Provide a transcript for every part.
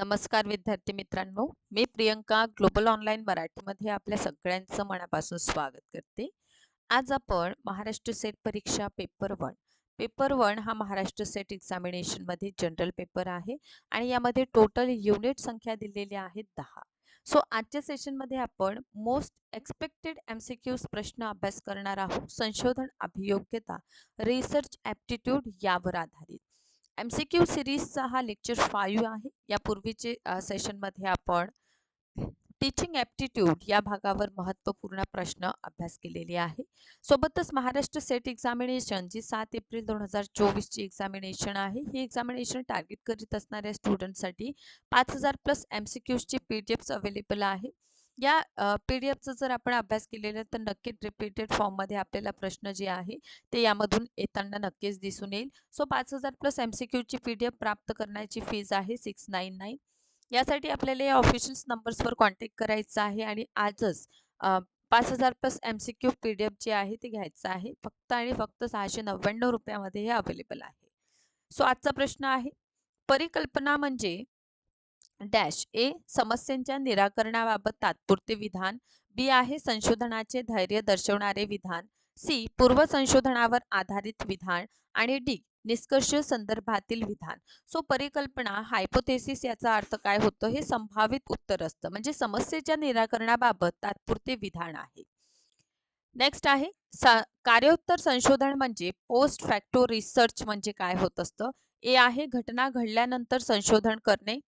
नमस्कार विद्यार्थी मित्रांनो. मी प्रियंका ग्लोबल ऑनलाईन मराठीमध्ये आपल्या सगळ्यांचं मनापासून स्वागत करते. आज आपण महाराष्ट्र सेट परीक्षा पेपर वन. पेपर वन हा महाराष्ट्र सेट एक्झामिनेशनमध्ये जनरल पेपर आहे आणि यामध्ये टोटल युनिट संख्या दिलेली आहे दहा. सो आजच्या सेशनमध्ये आपण most expected M C Qs प्रश्न अभ्यास करणार आहोत. संशोधन अभियोग्यता रिसर्च ॲप्टिट्यूड यावर आधारित. एम सी क्यू सिरीजचा हा लेक्चर फाईव्ह आहे. यापूर्वीचे सेशनमध्ये आपण टीचिंग ॲप्टिट्यूड या भागावर महत्त्वपूर्ण प्रश्न अभ्यास केलेले आहे. सोबतच महाराष्ट्र सेट एक्झामिनेशन जी सात एप्रिल दोन हजार चोवीसची एक्झामिनेशन आहे ही एक्झामिनेशन टार्गेट करीत असणाऱ्या स्टुडंटसाठी पाच हजार प्लस एम सी क्यूजची पी डी एफ्स अवेलेबल आहे. या पी डी एफचा जर आपण अभ्यास केलेला तर नक्कीच रिपीटेड फॉर्ममध्ये आपल्याला प्रश्न जे आहे ते यामधून येताना नक्कीच दिसून येईल. सो पाच हजार प्लस एम सी क्यूची पी डी एफ प्राप्त करण्याची फीज आहे सिक्स नाईन नाईन यासाठी आपल्याला या ऑफिशियल नंबर्सवर कॉन्टॅक्ट करायचा आहे आणि आजच पाच हजार plus M C Q P D F जे आहे ते घ्यायचं आहे. फक्त आणि फक्त सहाशे नव्याण्णव रुपयामध्ये हे अवेलेबल आहे. सो आजचा प्रश्न आहे परिकल्पना म्हणजे डॅश ए समस्यांच्या निराकरणाबाबत तात्पुरते विधान बी आहे संशोधनाचे धैर्य दर्शवणारे विधान सी पूर्व संशोधनावर आधारित विधान आणि डी निष्कर्ष संदर्भातील विधान. सो परिकल्पना हायपोथेसिस याचा अर्थ काय होतं हे संभावित उत्तर असतं. म्हणजे समस्येच्या निराकरणाबाबत तात्पुरते विधान आहे. नेक्स्ट आहे कार्योत्तर संशोधन म्हणजे पोस्ट फॅक्टो रिसर्च म्हणजे काय होत असतं? ए आहे घटना घडल्यानंतर संशोधन करणे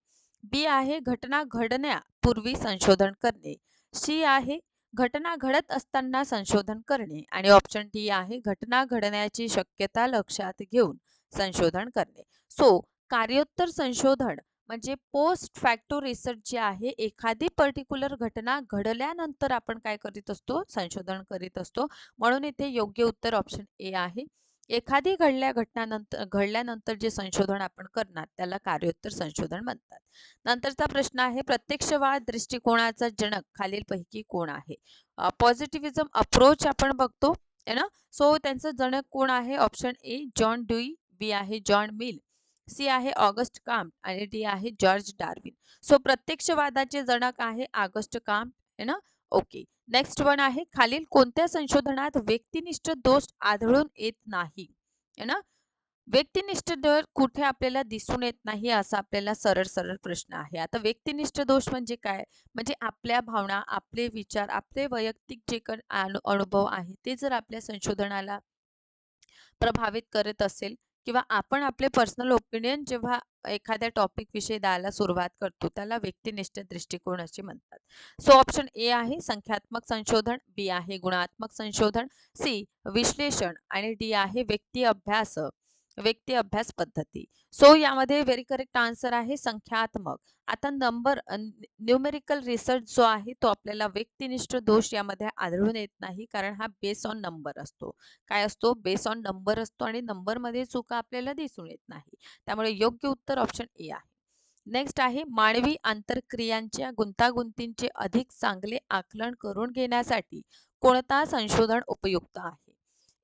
बी आहे घटना घडण्यापूर्वी संशोधन करणे. सी आहे घटना घडत असताना संशोधन करणे. आणि ऑप्शन डी आहे घटना घडण्याची शक्यता लक्षात घेऊन संशोधन करणे. सो कार्योत्तर संशोधन म्हणजे पोस्ट फॅक्टो रिसर्च जे आहे एखादी पर्टिक्युलर घटना घडल्यानंतर आपण काय करीत असतो? संशोधन करीत असतो. म्हणून इथे योग्य उत्तर ऑप्शन ए आहे. एखादी घडल्या घटनानंतर घडल्यानंतर जे संशोधन आपण करणार त्याला कार्योत्तर संशोधन म्हणतात. नंतरचा प्रश्न आहे प्रत्यक्षवाद दृष्टिकोनाचा जनक खालीलपैकी कोण आहे? पॉझिटिव्हिझम अप्रोच आपण बघतो है ना? सो त्यांचं जनक कोण आहे? Option A John Dewey B आहे जॉन मिल सी आहे ऑगस्ट काम आणि डी आहे जॉर्ज डार्विन. सो प्रत्यक्षवादाचे जनक आहे ऑगस्ट काम है ना? ओके. नेक्स्ट वन आहे खालील कोणत्या संशोधनात व्यक्तिनिष्ठ दोष आढळून येत नाही? ना? व्यक्तिनिष्ठ दर कुठे आपल्याला दिसून येत नाही असा आपल्याला सरळ सरळ प्रश्न आहे. आता व्यक्तिनिष्ठ दोष म्हणजे काय? म्हणजे आपल्या भावना आपले विचार आपले वैयक्तिक जे अनुभव आहे ते जर आपल्या संशोधनाला प्रभावित करत असेल किंवा आपण आपले पर्सनल ओपिनियन जेव्हा एखाद्या टॉपिक विषयी द्यायला सुरुवात करतो त्याला व्यक्तिनिष्ठ दृष्टिकोन असे म्हणतात. सो ऑप्शन ए आहे संख्यात्मक संशोधन. बी आहे गुणात्मक संशोधन. सी विश्लेषण. आणि डी आहे व्यक्ती अभ्यास. व्यक्ती अभ्यास पद्धती. सो यामध्ये व्हेरी करेक्ट आन्सर आहे संख्यात्मक. आता नंबर न्यूमेरिकल रिसर्च जो आहे तो आपल्याला व्यक्तिनिष्ठ दोष यामध्ये आढळून येत नाही कारण हा बेस ऑन नंबर असतो. काय असतो? बेस ऑन नंबर असतो आणि नंबरमध्ये चुका आपल्याला दिसून येत नाही. त्यामुळे योग्य उत्तर ऑप्शन ए आहे. नेक्स्ट आहे मानवी आंतरक्रियांच्या गुंतागुंतींचे अधिक चांगले आकलन करून घेण्यासाठी कोणता संशोधन उपयुक्त आहे?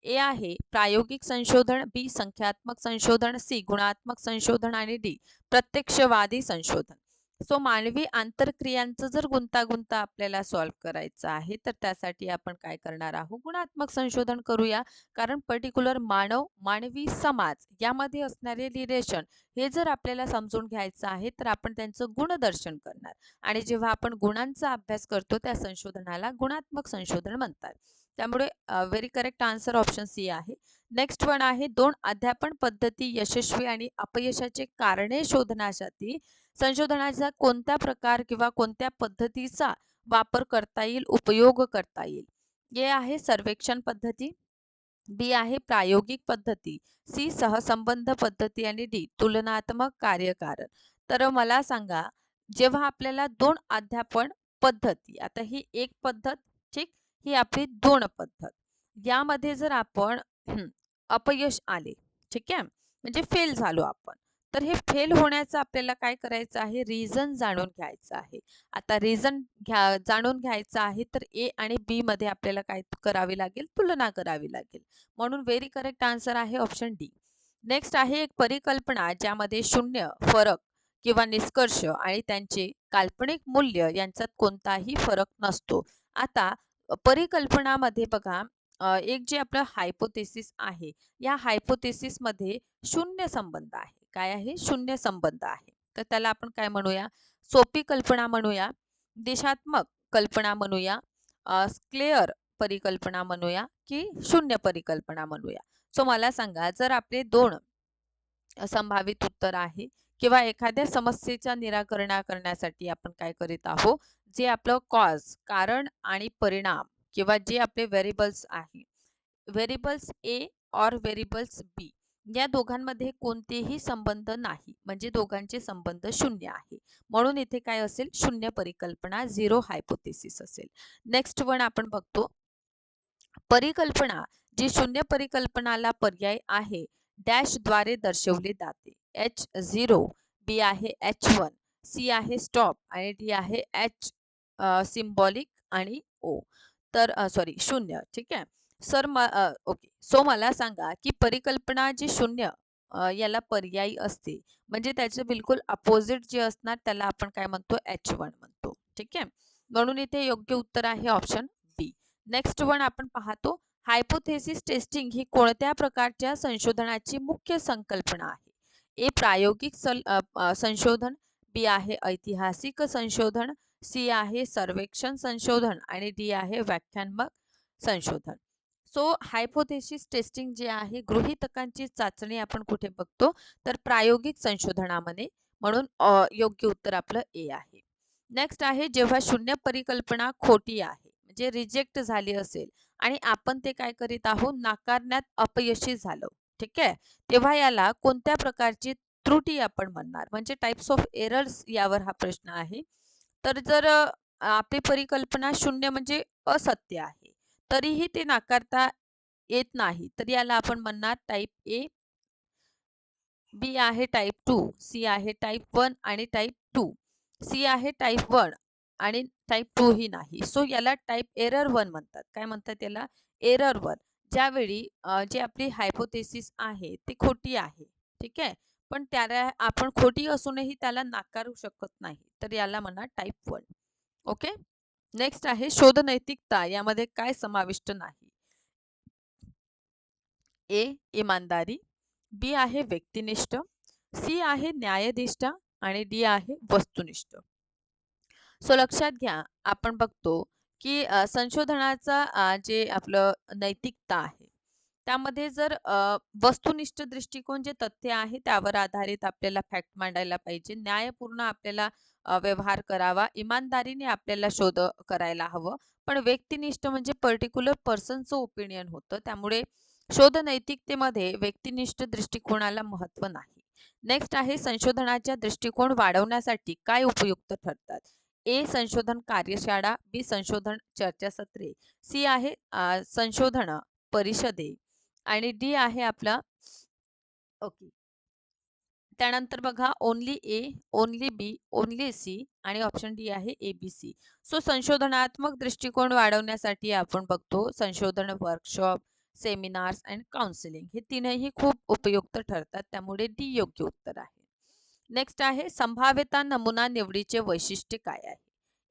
ए आहे प्रायोगिक संशोधन बी संख्यात्मक संशोधन सी गुणात्मक संशोधन आणि डी प्रत्यक्षवादी संशोधन. सो मानवी आंतरक्रियांचं जर गुंतागुंत आपल्याला सॉल्व्ह करायचं आहे तर त्यासाठी आपण काय करणार आहोत? गुणात्मक संशोधन करूया. कारण पर्टिक्युलर मानव मानवी समाज यामध्ये असणारे रिलेशन हे जर आपल्याला समजून घ्यायचं आहे तर आपण त्यांचं गुणदर्शन करणार. आणि जेव्हा आपण गुणांचा अभ्यास करतो त्या संशोधनाला गुणात्मक संशोधन म्हणतात. त्यामुळे very correct answer option C आहे. नेक्स्ट वन आहे दोन अध्यापन पद्धती यशस्वी आणि अपयशाचे कारणे शोधण्यासाठी संशोधनाचा कोणत्या प्रकार किंवा कोणत्या पद्धतीचा वापर करता येईल उपयोग करता येईल? हे आहे सर्वेक्षण पद्धती बी आहे प्रायोगिक पद्धती सी सहसंबंध पद्धती आणि डी तुलनात्मक कार्यकारण. तर मला सांगा जेव्हा आपल्याला दोन अध्यापन पद्धती आता ही एक पद्धत ठीक? ही आपली दोन पद्धत. यामध्ये जर आपण अपयश आले ठीक आहे? म्हणजे फेल झालो आपण. तर हे फेल होण्याचं आपल्याला काय करायचं आहे? रिझन जाणून घ्यायचं आहे. आता रिझन घ्या जाणून घ्यायचं आहे तर ए आणि बी मध्ये आपल्याला काय करावी लागेल? तुलना करावी लागेल. म्हणून व्हेरी करेक्ट आन्सर आहे ऑप्शन डी नेक्स्ट आहे एक परिकल्पना ज्यामध्ये शून्य फरक किंवा निष्कर्ष आणि त्यांचे काल्पनिक मूल्य यांच्यात कोणताही फरक नसतो. आता परिकल्पनामध्ये बघा एक जे आपलं हायपोथेसिस आहे या हायपोथेसिसमध्ये शून्य संबंध आहे. काय आहे? शून्य संबंध आहे. तर त्याला आपण काय म्हणूया? सोपी कल्पना म्हणूया देशात्मक कल्पना म्हणूया स्क्लेअर परिकल्पना म्हणूया की शून्य परिकल्पना म्हणूया. सो मला सांगा जर आपले दोन संभावित उत्तर आहे किंवा एखाद्या समस्येच्या निराकरणा करण्यासाठी आपण काय करीत आहोत? जे आपलं कॉज कारण आणि परिणाम किंवा जे आपले व्हेरिएबल्स आहे. व्हेरिएबल्स ए और व्हेरिएबल्स बी या दोघांमध्ये कोणतेही संबंध नाही. म्हणजे दोघांचे संबंध शून्य आहे. म्हणून इथे काय असेल? शून्य परिकल्पना झिरो हायपोथेसिस असेल. नेक्स्ट वन आपण बघतो. परिकल्पना जी शून्य परिकल्पनाला पर्याय आहे डॅशद्वारे दर्शवली जाते. एच झिरो बी आहे एच वन सी आहे स्टॉप आणि डी आहे एच सिम्बॉलिक आणि ओ. तर सॉरी शून्य ठीक आहे? सर म ओके. सो मला सांगा की परिकल्पना जी शून्य याला पर्यायी असते म्हणजे त्याचे बिलकुल अपोजिट जे असणार त्याला आपण काय म्हणतो? एच वन म्हणतो ठीक आहे? म्हणून इथे योग्य उत्तर आहे ऑप्शन बी. नेक्स्ट वन आपण पाहतो हायपोथेसिस टेस्टिंग ही कोणत्या प्रकारच्या संशोधनाची मुख्य संकल्पना आहे? ए प्रायोगिक संशोधन बी आहे ऐतिहासिक संशोधन सी आहे सर्वेक्षण संशोधन आणि डी आहे व्याख्यानमक संशोधन. सो हायपोथेसिस टेस्टिंग जे आहे गृहितकांची चाचणी आपण कुठे बघतो? तर प्रायोगिक संशोधनामध्ये. म्हणून योग्य उत्तर आपलं ए आहे. नेक्स्ट आहे जेव्हा शून्य परिकल्पना खोटी आहे म्हणजे रिजेक्ट झाली असेल आणि आपण ते काय करीत आहोत? नाकारण्यात अपयशी झालो. ठीक आहे? तेव्हा याला कोणत्या प्रकारची त्रुटी आपण म्हणणार? म्हणजे टाइप्स ऑफ एरर्स यावर हा प्रश्न आहे. तर जर आपली परिकल्पना शून्य म्हणजे असत्य आहे तरीही ते नाकारता येत नाही तर याला आपण म्हणणार टाईप ए बी आहे टाईप टू सी आहे टाईप वन आणि टाईप टू सी आहे टाईप वन आणि टाईप टू ही नाही. सो याला टाईप एरर वन म्हणतात. काय म्हणतात याला एरर वन ज्यावेळी जे आपली हायपोथेसिस आहे ती खोटी आहे. ठीक आहे? पण त्याला आपण खोटी असूनही त्याला नाकारू शकत नाही. तर याला म्हणा टाईप वन ओके नेक्स्ट आहे शोध नैतिकता. यामध्ये काय समाविष्ट नाही? ए इमानदारी. बी आहे व्यक्तिनिष्ठ. सी आहे न्यायनिष्ठ. आणि डी आहे वस्तुनिष्ठ. सो लक्षात घ्या. आपण बघतो की संशोधनाचा जे आपलं नैतिकता आहे त्यामध्ये जर वस्तुनिष्ठ दृष्टिकोन जे तथ्य आहे त्यावर आधारित आपल्याला फॅक्ट मांडायला पाहिजे. न्यायपूर्ण आपल्याला व्यवहार करावा. इमानदारीने आपल्याला शोध करायला हवं. पण व्यक्तिनिष्ठ म्हणजे पर्टिक्युलर पर्सनचं ओपिनियन होतं. त्यामुळे शोध नैतिकतेमध्ये व्यक्तिनिष्ठ दृष्टिकोनाला महत्त्व नाही. नेक्स्ट आहे संशोधनाच्या दृष्टिकोन वाढवण्यासाठी काय उपयुक्त ठरतात? ए संशोधन कार्यशाळा. बी संशोधन चर्चासत्रे. सी आहे संशोधन परिषदे. आणि डी आहे आपला ओके. त्यानंतर बघा only A only B only C आणि ऑप्शन डी आहे ए बी सी सो संशोधनात्मक दृष्टिकोन वाढवण्यासाठी आपण बघतो संशोधन वर्कशॉप सेमिनार्स अँड काउन्सिलिंग हे तीनही खूप उपयुक्त ठरतात. त्यामुळे डी योग्य उत्तर आहे. नेक्स्ट आहे संभाव्यता नमुना निवडीचे वैशिष्ट्य काय आहे?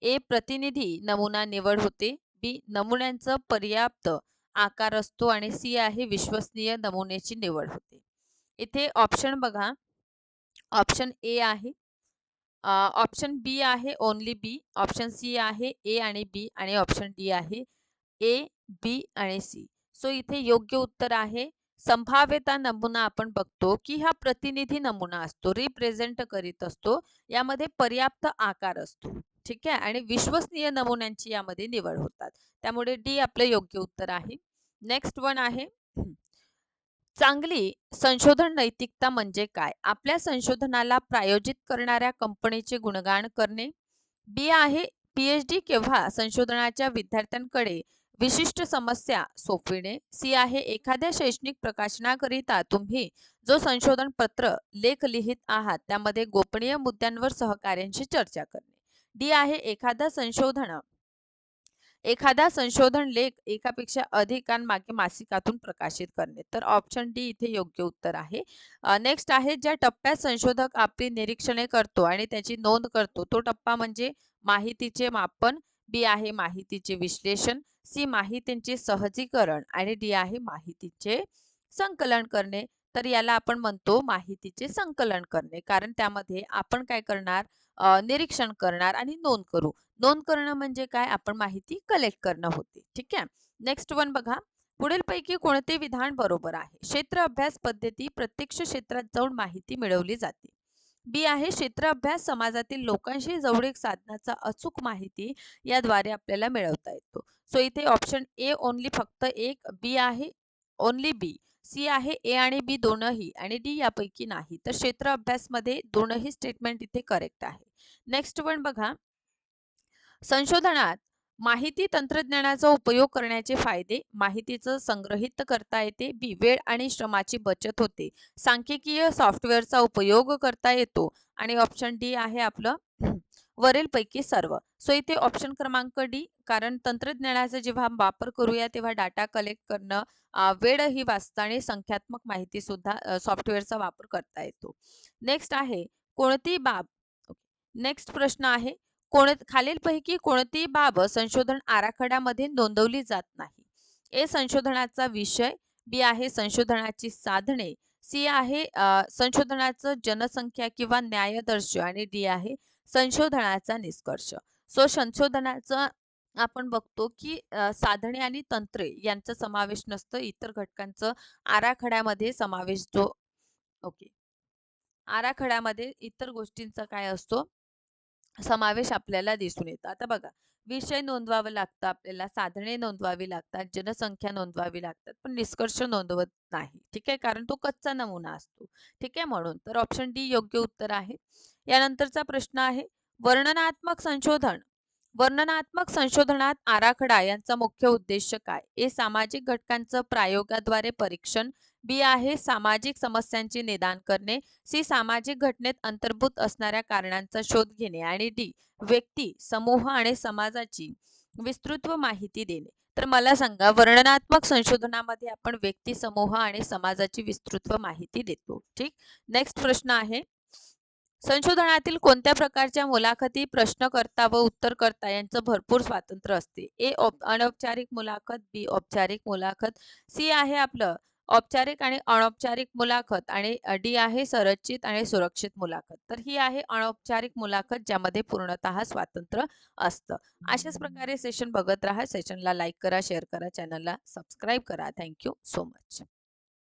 ए प्रतिनिधी नमुना निवड होते. बी नमुन्यांचं पर्याप्त आकार असतो आणि सी आहे विश्वसनीय नमुन्याची निवड होते. इथे ऑप्शन बघा. ऑप्शन ए आहे. ऑप्शन बी आहे ओनली बी ऑप्शन सी आहे ए आणि बी आणि ऑप्शन डी आहे ए बी आणि सी सो इथे योग्य उत्तर आहे. संभाव्यता नमुना आपण बघतो की हा प्रतिनिधी नमुना असतो रिप्रेझेंट करीत असतो. यामध्ये पर्याप्त आकार असतो. ठीक आहे? आणि विश्वसनीय नमुन्यांची यामध्ये निवड होतात. त्यामुळे डी आपलं योग्य उत्तर आहे. नेक्स्ट वन आहे. चांगली संशोधन नैतिकता म्हणजे काय? आपल्या संशोधनाला प्रायोजित करणाऱ्या कंपनीचे गुणगान करणे. बी आहे पीएचडी केव्हा संशोधनाच्या विद्यार्थ्यांकडे विशिष्ट समस्या सोपविणे. सी आहे एखाद्या शैक्षणिक प्रकाशनाकरिता तुम्ही जो संशोधन पत्र लेख लिहित आहात त्यामध्ये गोपनीय मुद्द्यांवर सहकार्यांशी चर्चा करणे. डी आहे एखादा संशोधन एखादा संशोधन लेख एकापेक्षा अधिकांमागे मासिकातून प्रकाशित करणे. तर ऑप्शन डी इथे योग्य उत्तर आहे. नेक्स्ट आहे ज्या टप्प्यात संशोधक आपली निरीक्षणे करतो आणि त्याची नोंद करतो तो टप्पा म्हणजे माहितीचे मापन बी आहे माहितीचे विश्लेषण सी माहितींचे सहजीकरण आणि डी आहे माहितीचे संकलन करणे. तर याला आपण म्हणतो माहितीचे संकलन करणे. कारण त्यामध्ये आपण काय करणार? निरीक्षण करणार आणि नोंद करू. नोंद करणं म्हणजे काय? आपण माहिती कलेक्ट करणं होते. ठीक आहे? नेक्स्ट वन बघा. पुढील पैकी कोणते विधान बरोबर आहे? क्षेत्र अभ्यास पद्धती प्रत्यक्ष क्षेत्रात जाऊन माहिती मिळवली जाते. बी आहे क्षेत्र अभ्यास समाजातील लोकांशी जवळीक साधनाचा अचूक माहिती याद्वारे आपल्याला मिळवता येतो. सो इथे ऑप्शन ए ओनली फक्त एक बी आहे ओनली बी सी आहे ए आणि बी दोनही आणि डी यापैकी नाही. तर क्षेत्र अभ्यासमध्ये दोनही स्टेटमेंट इथे करेक्ट आहे. नेक्स्ट वन बघा. संशोधनात माहिती तंत्रज्ञानाचा उपयोग करण्याचे फायदे माहितीचं संग्रहित करता येते बी वेळ आणि श्रमाची बचत होते. सांख्यिकीय सॉफ्टवेअरचा उपयोग करता येतो आणि ऑप्शन डी आहे आपलं वरील पैकी सर्व. सो इथे ऑप्शन क्रमांक डी कारण तंत्रज्ञानाचा जेव्हा वापर करूया तेव्हा डाटा कलेक्ट करणं वेळही वाचता आणि संख्यात्मक माहिती सुद्धा सॉफ्टवेअरचा वापर करता येतो. नेक्स्ट आहे कोणती बाब नेक्स्ट प्रश्न आहे कोण खालीलपैकी कोणती बाब संशोधन आराखड्यामध्ये नोंदवली जात नाही. ए संशोधनाचा विषय बी आहे संशोधनाची साधने सी आहे संशोधनाचं जनसंख्या किंवा न्यायदर्श आणि डी आहे संशोधनाचा निष्कर्ष. सो संशोधनाचं आपण बघतो की साधने आणि तंत्रे यांचा समावेश नसतं इतर घटकांचं आराखड्यामध्ये समावेश जो ओके. आराखड्यामध्ये इतर गोष्टींचा काय असतो? समावेश आपल्याला दिसून येतो. आता बघा विषय नोंदवावा लागतं आपल्याला साधने नोंदवावी लागतात जनसंख्या नोंदवावी लागतात पण निष्कर्ष नोंदवत नाही. ठीक आहे? कारण तो कच्चा नमुना असतो. ठीक आहे? म्हणून तर ऑप्शन डी योग्य उत्तर आहे. यानंतरचा प्रश्न आहे वर्णनात्मक संशोधन वर्णनात्मक संशोधनात आराखडा यांचा मुख्य उद्देश काय? ए सामाजिक घटकांचं प्रयोगाद्वारे परीक्षण. बी आहे सामाजिक समस्यांचे निदान करणे. सी सामाजिक घटनेत अंतर्भूत असणाऱ्या कारणांचा शोध घेणे. आणि डी व्यक्ती समूह आणि समाजाची विस्तृत माहिती देणे. तर मला सांगा वर्णनात्मक संशोधनामध्ये आपण व्यक्ती समूह आणि समाजाची विस्तृत माहिती देतो. ठीक? नेक्स्ट प्रश्न आहे. संशोधनातील कोणत्या प्रकारच्या मुलाखती प्रश्नकर्ता व उत्तरकर्ता यांचं भरपूर स्वातंत्र्य असते? ए अनौपचारिक मुलाखत बी औपचारिक मुलाखत सी आहे आपलं औपचारिक आणि अनौपचारिक मुलाखत आणि डी आहे संरचित आणि सुरक्षित मुलाखत. तर ही आहे अनौपचारिक मुलाखत ज्यामध्ये पूर्णतः स्वातंत्र्य असतं. अशाच प्रकारे सेशन बघत राहा सेशनला लाईक करा शेअर करा चॅनलला सबस्क्राईब करा. Thank you so much